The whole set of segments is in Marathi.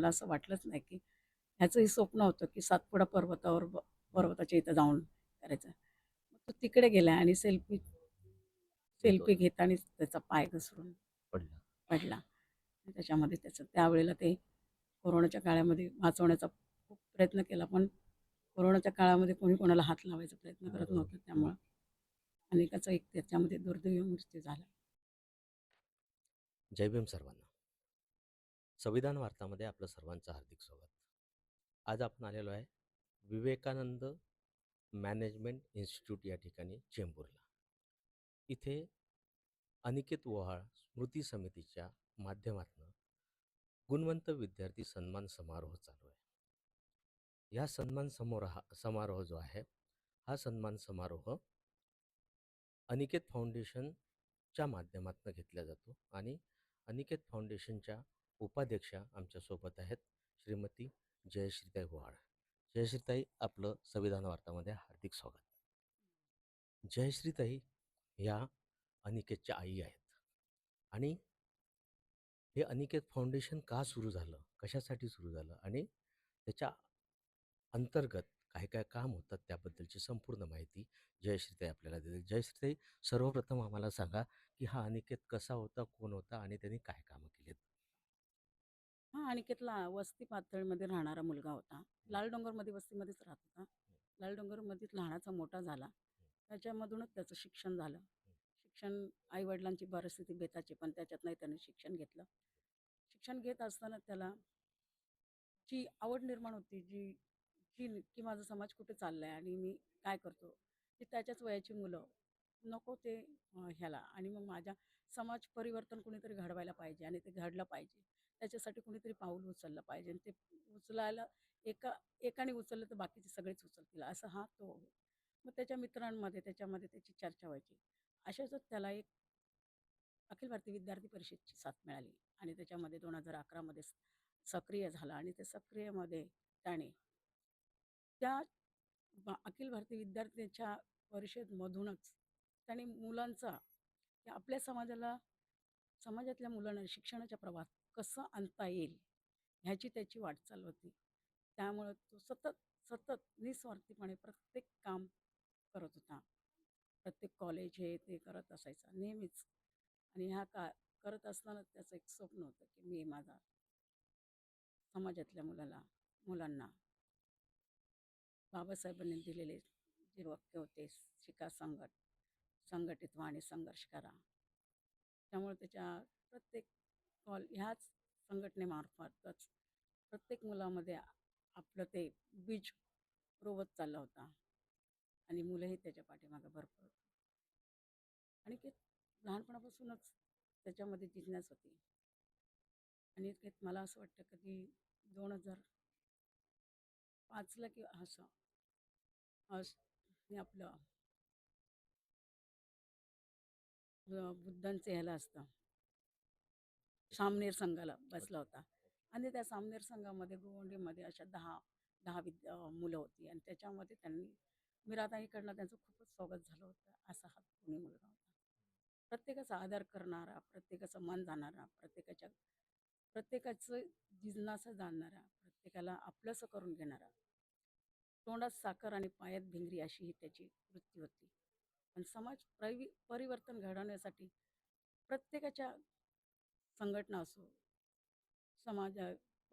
मला असं वाटलंच नाही की ह्याचंही स्वप्न होतं की सातपुडा पर्वतावर पर्वताच्या इथं जाऊन करायचं. मग तो तिकडे गेला आणि सेल्फी सेल्फी घेताना त्याचा पाय घसरून पडला. पडला. त्याच्यामध्ये त्याचं त्यावेळेला ते कोरोनाच्या काळामध्ये वाचवण्याचा खूप प्रयत्न केला पण कोरोनाच्या काळामध्ये कोणी कोणाला हात लावायचा प्रयत्न करत. नव्हतं त्यामुळं. अनेकाचा एक त्याच्यामध्ये दुर्दैवी मृत्यू झाला. जय भीम सर्वांना. संविधान वार्तामध्ये आपलं सर्वांचं हार्दिक स्वागत. आज आपण आलेलो आहे विवेकानंद मॅनेजमेंट इन्स्टिट्यूट या ठिकाणी चेंबूरला. इथे अनिकेत ओहाळ स्मृती समितीच्या माध्यमातून गुणवंत विद्यार्थी सन्मान समारोह चालू आहे. ह्या सन्मान समारोह समारोह जो आहे हा सन्मान समारोह अनिकेत फाउंडेशनच्या माध्यमातून घेतला जातो आणि अनिकेत फाउंडेशनच्या उपाध्यक्षा आमच्यासोबत आहेत श्रीमती जयश्रीताई गोहाळ जयश्रीताई आपलं संविधान वार्तामध्ये हार्दिक स्वागत. जयश्रीताई ह्या अनिकेतच्या आई आहेत. आणि हे अनिकेत फाउंडेशन का सुरू झालं? कशासाठी सुरू झालं? आणि त्याच्या अंतर्गत काय काय काम होतात त्याबद्दलची संपूर्ण माहिती जयश्रीताई आपल्याला देते जयश्रीताई सर्वप्रथम आम्हाला सांगा की हा अनिकेत कसा होता? कोण होता? आणि त्यांनी काय कामं केलीत? हा अनिकेतला वस्ती पातळीमध्ये राहणारा मुलगा होता. लाल डोंगरमध्ये वस्तीमध्येच राहत होता. लाल डोंगरमध्ये लहानाचा मोठा झाला. त्याच्यामधूनच त्याचं शिक्षण झालं. शिक्षण आईवडिलांची परिस्थिती बेताची पण त्याच्यात नाही त्याने शिक्षण घेतलं. शिक्षण घेत असताना त्याला जी आवड निर्माण होती जी जी की माझा समाज कुठे चालला आहे आणि मी काय करतो की त्याच्याच वयाची मुलं नको ते ह्याला. आणि मग माझ्या समाज परिवर्तन कुणीतरी घडवायला पाहिजे आणि ते घडलं पाहिजे. त्याच्यासाठी कुणीतरी पाऊल उचललं पाहिजे. ते उचलायला एका एकाने उचललं तर बाकीचे सगळेच उचलतील असं हा तो मग त्याच्या मित्रांमध्ये त्याच्यामध्ये त्याची चर्चा व्हायची. अशाच त्याला एक अखिल भारतीय विद्यार्थी परिषदची साथ मिळाली आणि त्याच्यामध्ये दोन हजार अकरामध्ये सक्रिय झाला आणि त्या सक्रियमध्ये त्याने त्या अखिल भारतीय विद्यार्थ्यांच्या परिषदमधूनच त्याने मुलांचा आपल्या समाजाला समाजातल्या मुलांना शिक्षणाच्या प्रवाहात कसं आणता येईल ह्याची त्याची वाटचाल होती. त्यामुळं तो सतत सतत निस्वार्थीपणे प्रत्येक काम करत होता. प्रत्येक कॉलेज हे ते करत असायचा नेहमीच. आणि ह्या का करत असताना त्याचं एक स्वप्न होतं की मी माझा समाजातल्या मुलाला मुलांना बाबासाहेबांनी दिलेले जे वाक्य होते शिका संघट संघटित व्हा आणि संघर्ष करा. त्यामुळे त्याच्या प्रत्येक कॉल ह्याच संघटनेमार्फतच प्रत्येक मुलामध्ये आपलं ते बीज रोवत चालला होता. आणि मुलंही त्याच्या पाठीमागं भरपूर आणि ते लहानपणापासूनच त्याच्यामध्ये जिज्ञास होती. आणि ते मला असं वाटतं कधी दोन हजार पाचला किंवा असं असं हे आपलं बुद्धांचं ह्याला असतं. सामनेर संघाला बसला होता. आणि त्या सामनेर संघामध्ये गोवंडीमध्ये अशा दहा दहा विद्या मुलं होती. आणि त्याच्यामध्ये त्यांनी मीराताईकडनं त्यांचं खूपच स्वागत झालं होतं. असा हा पुणे मुलगा होता. प्रत्येकाचा आदर करणारा प्रत्येकाचं मन जाणारा प्रत्येकाच्या प्रत्येकाचं जिज्ञासा जाणणारा प्रत्येकाला आपलंसं करून घेणारा तोंडात साखर आणि पायात भिंगरी अशी ही त्याची वृत्ती होती. पण समाज प्रवि परिवर्तन घडवण्यासाठी प्रत्येकाच्या संघटना असो समाज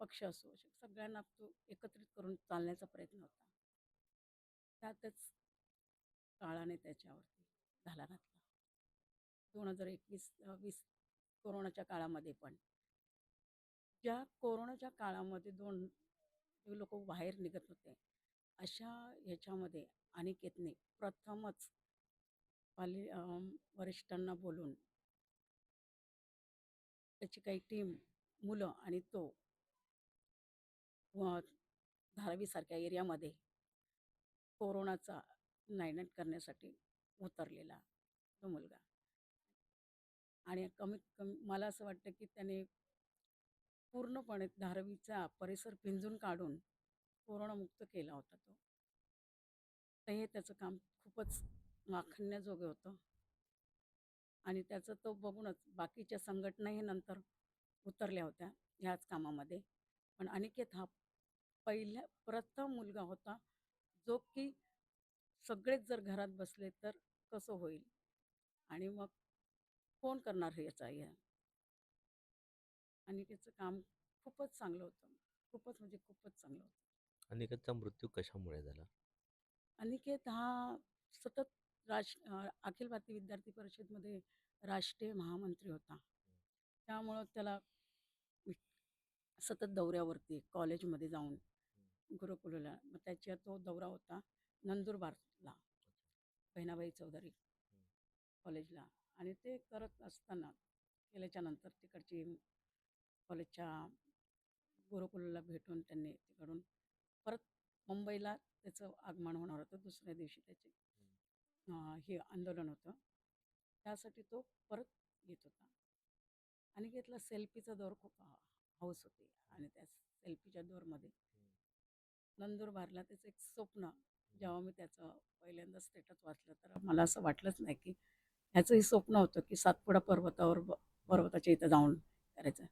पक्ष असो सगळ्यांना तो एकत्रित करून चालण्याचा प्रयत्न होता. त्यातच काळाने त्याच्यावरती घाला घातला. दोन हजार एकवीस वीस कोरोनाच्या काळामध्ये पण. ज्या कोरोनाच्या काळामध्ये दोन लोक बाहेर निघत होते अशा ह्याच्यामध्ये अनिकेतने प्रथमच पाली वरिष्ठांना बोलून त्याची काही टीम मुलं आणि तो. धारावीसारख्या एरियामध्ये कोरोनाचा नायनाट करण्यासाठी उतरलेला तो मुलगा. आणि कमीत कमी मला असं वाटतं की त्याने पूर्णपणे धारावीचा परिसर पिंजून काढून कोरोनामुक्त केला होता तो. तर हे त्याचं काम खूपच वाखण्याजोगं होतं. आणि त्याचं तो बघूनच बाकीच्या संघटनाही नंतर उतरल्या होत्या ह्याच कामामध्ये. पण अनिकेत हा पहिल्या प्रथम मुलगा होता जो की सगळेच जर घरात बसले तर कसं होईल? आणि मग कोण करणार हे याचा या अनिकेतचं काम खूपच चांगलं होतं. खूपच म्हणजे खूपच चांगलं होतं. अनिकेतचा मृत्यू कशामुळे झाला? अनिकेत हा सतत अ, अखिल भारतीय विद्यार्थी परिषदमध्ये राष्ट्रीय महामंत्री होता. त्यामुळं त्याला सतत दौऱ्यावरती कॉलेजमध्ये जाऊन गुरुकुलला. मग त्याच्या तो दौरा होता नंदुरबारला बहिणाबाई चौधरी कॉलेजला. आणि ते करत असताना केल्याच्यानंतर तिकडची कॉलेजच्या गुरुकुलला भेटून त्यांनी तिकडून परत मुंबईला त्याचं आगमन होणार होतं दुसऱ्या दिवशी त्याचे हे आंदोलन होतं. त्यासाठी तो परत येत होता. आणि घेतला सेल्फीचा दौर खूप हा- हौस होती. आणि त्या सेल्फीच्या दौरमध्ये नंदुरबारला त्याचं एक स्वप्न जेव्हा मी त्याचं पहिल्यांदा स्टेटस वाचलं तर मला असं वाटलंच नाही की ह्याचंही स्वप्न होतं की सातपुडा पर्वतावर पर्वताच्या इथं जाऊन करायचं.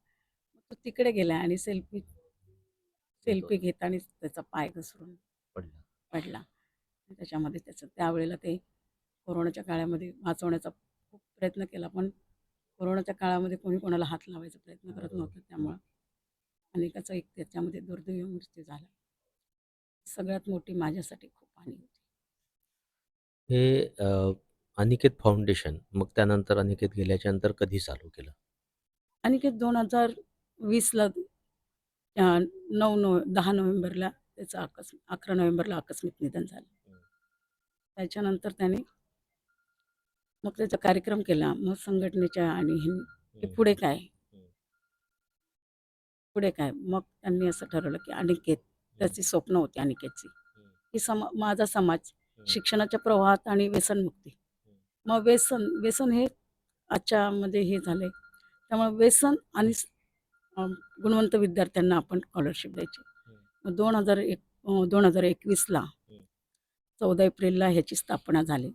मग तो तिकडे गेला आणि सेल्फी सेल्फी घेतानाच त्याचा पाय घसरून पडला. पडला. त्याच्यामध्ये त्याचं त्यावेळेला ते कोरोनाच्या काळामध्ये वाचवण्याचा खूप प्रयत्न केला पण कोरोनाच्या काळामध्ये कोणी कोणाला हात लावायचा प्रयत्न करत नव्हतं त्यामुळं. अनेकाचा एक त्याच्यामध्ये दुर्दैवी मृत्यू झाला. सगळ्यात मोठी माझ्यासाठी खूप हानी होती. हे अ, अनिकेत फाउंडेशन मग त्यानंतर अनिकेत गेल्याच्यानंतर कधी चालू केलं? अनिकेत दोन हजार वीसला नऊ नोव्हे दहा नोव्हेंबरला त्याचं अकस्मित अकरा नोव्हेंबरला आकस्मिक निधन झालं. त्याच्यानंतर त्याने मग त्याचा कार्यक्रम केला. मग संघटनेच्या आणि पुढे काय? पुढे काय? मग त्यांनी असं ठरवलं की अनिकेत त्याची स्वप्न होती अनिकेतची. की समा माझा समाज शिक्षणाच्या प्रवाहात आणि व्यसनमुक्ती. मग व्यसन व्यसन हे आजच्यामध्ये हे झालंय. त्यामुळे व्यसन आणि गुणवंत विद्यार्थ्यांना आपण स्कॉलरशिप द्यायची. मग दोन हजार एक दोन हजार एकवीसला चौदा एप्रिलला ह्याची स्थापना झाली.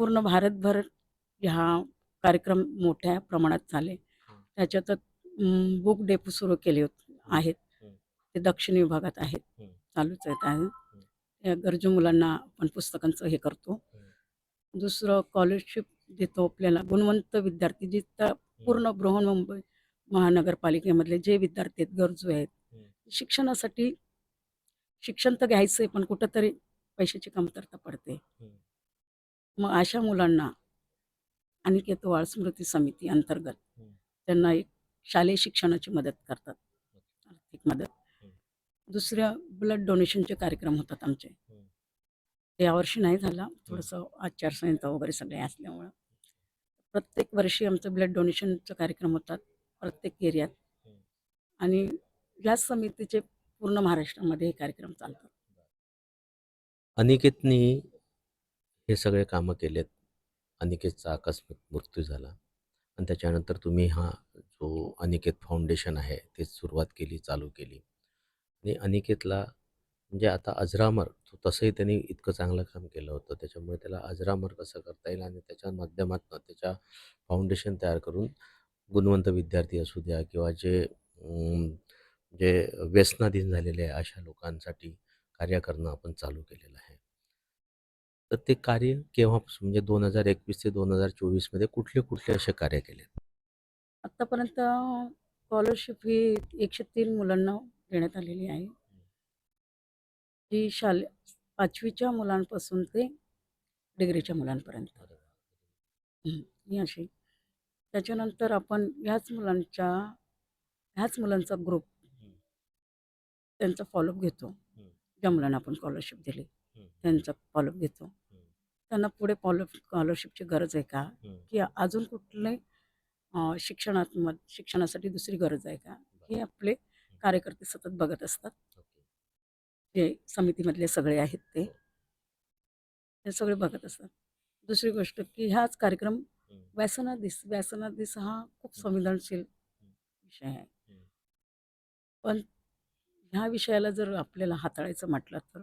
पूर्ण भारतभर ह्या कार्यक्रम मोठ्या प्रमाणात झाले. त्याच्यात बुक डेपो सुरू केले होते आहेत. हं. ते दक्षिण विभागात आहेत. हं. चालूच आहेत आहे या गरजू मुलांना आपण पुस्तकांचं हे करतो. दुसरं स्कॉलरशिप देतो आपल्याला. गुणवंत विद्यार्थी जिथं पूर्ण बृहन्मुंबई महानगरपालिकेमधले जे विद्यार्थी आहेत गरजू आहेत हं. शिक्षणासाठी शिक्षण तर घ्यायचं आहे पण कुठंतरी पैशाची कमतरता पडते. हं. मग अशा मुलांना अनिकेत वाळ स्मृती समिती अंतर्गत. त्यांना एक शालेय शिक्षणाची मदत करतात. आर्थिक मदत. दुसऱ्या ब्लड डोनेशनचे कार्यक्रम होतात आमचे. यावर्षी नाही झाला. थोडंसं आचारसंहिता वगैरे सगळे असल्यामुळं. प्रत्येक वर्षी आमचं ब्लड डोनेशनचं कार्यक्रम होतात प्रत्येक एरियात. आणि याच समितीचे पूर्ण महाराष्ट्रामध्ये हे कार्यक्रम चालतात. अनिकेतनी हे सगळे कामं केलेत. अनिकेतचा आकस्मिक मृत्यू झाला. आणि त्याच्यानंतर तुम्ही हा जो अनिकेत फाउंडेशन आहे ते सुरुवात केली चालू केली. आणि अनिकेतला म्हणजे आता अजरामर तो तसंही त्यांनी इतकं चांगलं काम केलं होतं. त्याच्यामुळे त्याला अजरामर कसं करता येईल आणि त्याच्या माध्यमातून त्याच्या फाउंडेशन तयार करून गुणवंत विद्यार्थी असू द्या किंवा जे जे व्यसनाधीन झालेले आहे अशा लोकांसाठी कार्य करणं आपण चालू केलेलं आहे. तर ते कार्य केव्हापासून? म्हणजे दोन हजार एकवीस ते दोन हजार चोवीसमध्ये कुठले कुठले असे कार्य केले? आत्तापर्यंत स्कॉलरशिप ही एकशे तीन मुलांना देण्यात आलेली आहे. जी शाले पाचवीच्या मुलांपासून ते डिग्रीच्या मुलांपर्यंत. हं, ही अशी. त्याच्यानंतर आपण ह्याच मुलांच्या ह्याच मुलांचा ग्रुप त्यांचा फॉलोअप घेतो. ज्या मुलांना आपण स्कॉलरशिप दिली त्यांचा फॉलोअप घेतो. त्यांना पुढे स्कॉलरशिपची गरज आहे का? की अजून कुठले शिक्षणात शिक्षणासाठी दुसरी गरज आहे का? हे आपले कार्यकर्ते सतत बघत असतात. जे समितीमधले सगळे आहेत ते. हे. सगळे बघत असतात. दुसरी गोष्ट की हाच कार्यक्रम व्यसनाधीस व्यसनाधीस हा खूप संवेदनशील विषय आहे. पण ह्या विषयाला जर आपल्याला हाताळायचं म्हटलं तर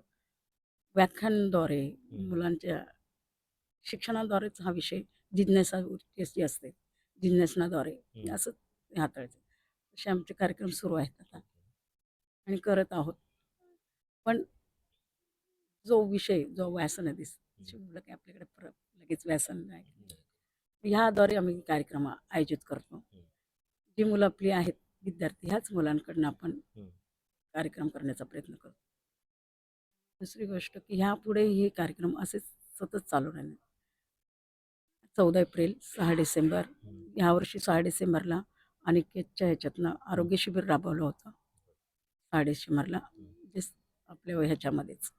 व्याख्यानाद्वारे मुलांच्या शिक्षणाद्वारेच हा विषय जिज्ञासा जी असते. जिज्ञासनाद्वारे. असं हाताळायचं असे आमचे कार्यक्रम सुरू आहेत आता. आणि करत आहोत. पण जो विषय जो व्यसनाधीची मुलं की आपल्याकडे परत लगेच व्यसन नाही. ह्याद्वारे आम्ही कार्यक्रम आयोजित करतो. जी मुलं आपली आहेत विद्यार्थी ह्याच मुलांकडनं आपण. कार्यक्रम करण्याचा प्रयत्न करतो. दुसरी गोष्ट की ह्यापुढे हे कार्यक्रम असेच सतत चालू राहणार. चौदा एप्रिल सहा डिसेंबर. ह्या वर्षी सहा डिसेंबरला अनिकेतच्या ह्याच्यातनं आरोग्य शिबिर राबवलं होतं. सहा डिसेंबरला. जे आपल्या ह्याच्यामध्येच.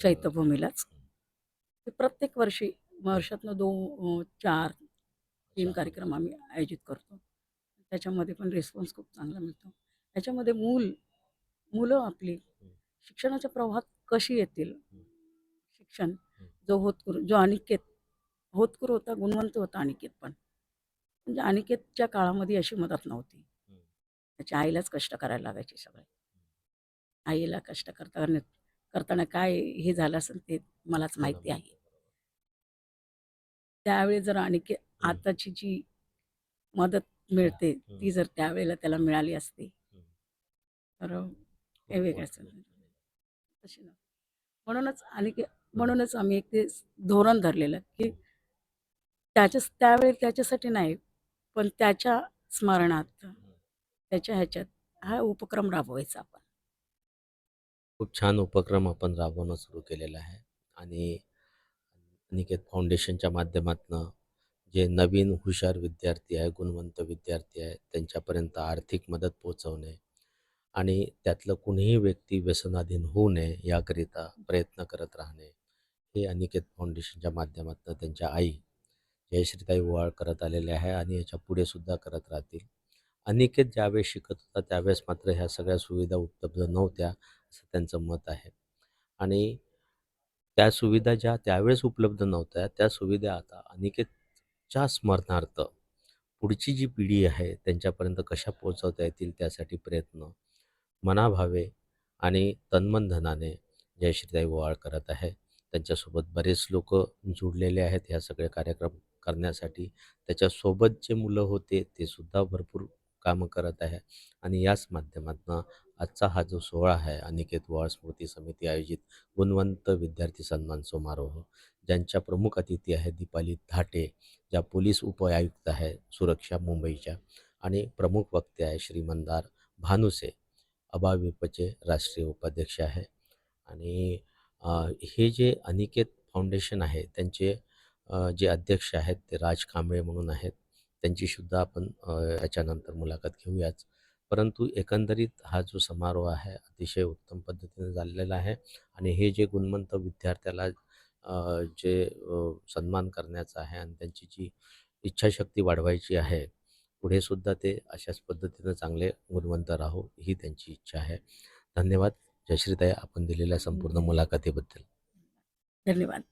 चैत्यभूमीलाच. ते प्रत्येक वर्षी वर्षातनं दोन चार तीन कार्यक्रम आम्ही आयोजित करतो. त्याच्यामध्ये पण रिस्पॉन्स खूप चांगला मिळतो. त्याच्यामध्ये मूल मुलं आपली शिक्षणाच्या प्रवाहात कशी येतील? शिक्षण जो होतकुर जो अनिकेत होतकुर होता गुणवंत होता अनिकेत पण. म्हणजे अनिकेतच्या काळामध्ये अशी मदत नव्हती. त्याच्या आईलाच कष्ट करायला लागायचे सगळे. आईला कष्ट करता करताना काय हे झालं असेल ते मलाच माहिती आहे. त्यावेळी जर अनिकेत आताची जी मदत मिळते ती जर त्यावेळेला त्याला मिळाली असती तर हे वेगळंच. तशी नव्हती. म्हणूनच आणि म्हणूनच आम्ही एक ते धोरण धरलेलं की त्याच्या त्यावेळी त्याच्यासाठी नाही पण त्याच्या स्मरणात त्याच्या ह्याच्यात हा उपक्रम राबवायचा आपण. खूप छान उपक्रम आपण राबवणं सुरू केलेला आहे. आणि निकेत फाउंडेशनच्या माध्यमातून जे नवीन हुशार विद्यार्थी आहे गुणवंत विद्यार्थी आहे त्यांच्यापर्यंत आर्थिक मदत पोचवणे आणि त्यातलं कुणीही व्यक्ती व्यसनाधीन होऊ नये याकरिता प्रयत्न करत राहणे हे अनिकेत फाउंडेशनच्या माध्यमातून त्यांच्या आई जयश्रीताई ओवाळ करत आलेले आहे आणि याच्यापुढे सुद्धा करत राहतील. अनिकेत ज्यावेळेस शिकत होता त्यावेळेस मात्र ह्या सगळ्या सुविधा उपलब्ध नव्हत्या असं त्यांचं मत आहे. आणि त्या सुविधा ज्या त्यावेळेस उपलब्ध नव्हत्या त्या सुविधा आता अनिकेतच्या स्मरणार्थ पुढची जी पिढी आहे त्यांच्यापर्यंत कशा पोहोचवता येतील त्यासाठी प्रयत्न मनाभावे आणि तन्मनधनाने जयश्रीताई ओवाळ करत आहे. त्यांच्यासोबत बरेच लोक जुडलेले आहेत ह्या सगळे कार्यक्रम करण्यासाठी. त्याच्यासोबत जे मुलं होते ते सुद्धा भरपूर कामं करत आहे. आणि याच माध्यमातून आजचा हा जो सोहळा आहे अनिकेत वाळ स्मृती समिती आयोजित गुणवंत विद्यार्थी सन्मान समारोह ज्यांच्या प्रमुख अतिथी आहे दीपाली धाटे ज्या पोलीस उपआयुक्त आहे सुरक्षा मुंबईच्या आणि प्रमुख वक्ते आहे श्रीमंदार भानुसे अभाविपचे राष्ट्रीय उपाध्यक्ष आहे. आणि हे जे अनिकेत फाउंडेशन आहे त्यांचे जे अध्यक्ष आहेत ते राज कांबळे म्हणून आहेत. त्यांची सुद्धा आपण याच्यानंतर मुलाखत घेऊयाच. परंतु एकंदरीत हा जो समारोह आहे अतिशय उत्तम पद्धतीने झालेला आहे आणि हे जे गुणवंत विद्यार्थ्याला जे सन्मान करण्याचा आहे आणि त्यांची जी इच्छाशक्ती वाढवायची आहे पुढे सुद्धा ते अशाच पद्धतीनं चांगले गुणवंत राहो ही त्यांची इच्छा आहे. धन्यवाद. जयश्रीताई आपण दिलेल्या संपूर्ण मुलाखतीबद्दल. धन्यवाद.